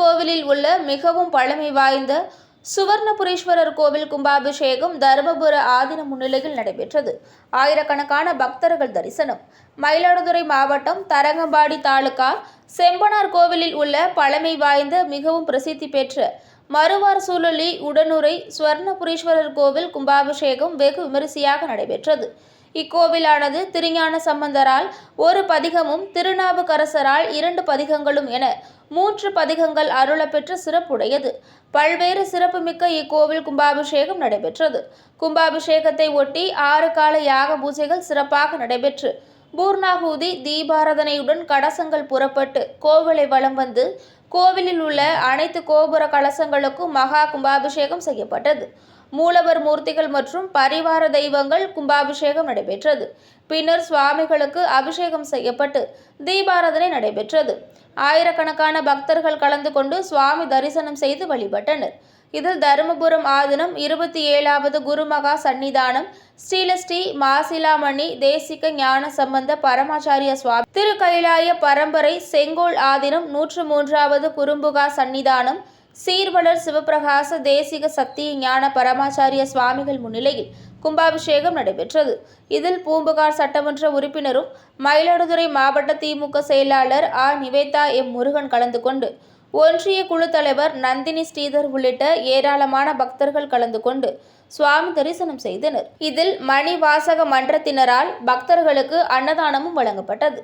கோவிலில் உள்ள மிகவும் பழமை வாய்ந்த சுவர்ணபுரீஸ்வரர் கோவில் கும்பாபிஷேகம் தருமபுர ஆதீன முன்னிலையில் நடைபெற்றது. ஆயிரக்கணக்கான பக்தர்கள் தரிசனம். மயிலாடுதுறை மாவட்டம் தரங்கம்பாடி தாலுகா செம்பனார் கோவிலில் உள்ள பழமை வாய்ந்த மிகவும் பிரசித்தி பெற்ற மறுவார் சூழலி உடனுரை சுவர்ணபுரீஸ்வரர் கோவில் கும்பாபிஷேகம் வெகு விமரிசையாக நடைபெற்றது. இக்கோவிலானது திருஞான சம்பந்தரால் ஒரு பதிகமும் திருநாவுக்கரசரால் இரண்டு பதிகங்களும் என மூன்று பதிகங்கள் அருளப்பெற்ற சிறப்புடையது. பல்வேறு சிறப்புமிக்க இக்கோவில் கும்பாபிஷேகம் நடைபெற்றது. கும்பாபிஷேகத்தை ஒட்டி ஆறு கால யாக பூஜைகள் சிறப்பாக நடைபெற்று பூர்ணாகூதி தீபாரதனையுடன் கடசங்கள் புறப்பட்டு கோவிலை வலம் வந்து கோவிலில் உள்ள அனைத்து கோபுர கலசங்களுக்கும் மகா கும்பாபிஷேகம் செய்யப்பட்டது. மூலவர் மூர்த்திகள் மற்றும் பரிவார தெய்வங்கள் கும்பாபிஷேகம் நடைபெற்றது. பின்னர் சுவாமிகளுக்கு அபிஷேகம் செய்யப்பட்டு தீபாராதனை நடைபெற்றது. ஆயிரக்கணக்கான பக்தர்கள் கலந்து கொண்டு சுவாமி தரிசனம் செய்து வழிபட்டனர். இதில் தருமபுரம் ஆதீனம் இருபத்தி ஏழாவது குருமகா சந்நிதானம் ஸ்ரீலஸ்ரீ மாசிலாமணி தேசிக ஞான சம்பந்த பரமாச்சாரிய சுவாமி திருக்கைலாய பரம்பரை செங்கோல் ஆதீனம் நூற்று மூன்றாவது குறும்புகா சந்நிதானம் சீர்வளர் சிவபிரகாச தேசிக சக்தி ஞான பரமாச்சாரிய சுவாமிகள் முன்னிலையில் கும்பாபிஷேகம் நடைபெற்றது. இதில் பூம்புகார் சட்டமன்ற உறுப்பினரும் மயிலாடுதுறை மாவட்ட திமுக செயலாளர் ஆ. நிவேதா எம். முருகன் கலந்து கொண்டு ஒன்றிய குழு தலைவர் நந்தினி ஸ்ரீதர் உள்ளிட்ட ஏராளமான பக்தர்கள் கலந்து கொண்டு சுவாமி தரிசனம் செய்தனர். இதில் மணி வாசக மன்றத்தினரால் பக்தர்களுக்கு அன்னதானமும் வழங்கப்பட்டது.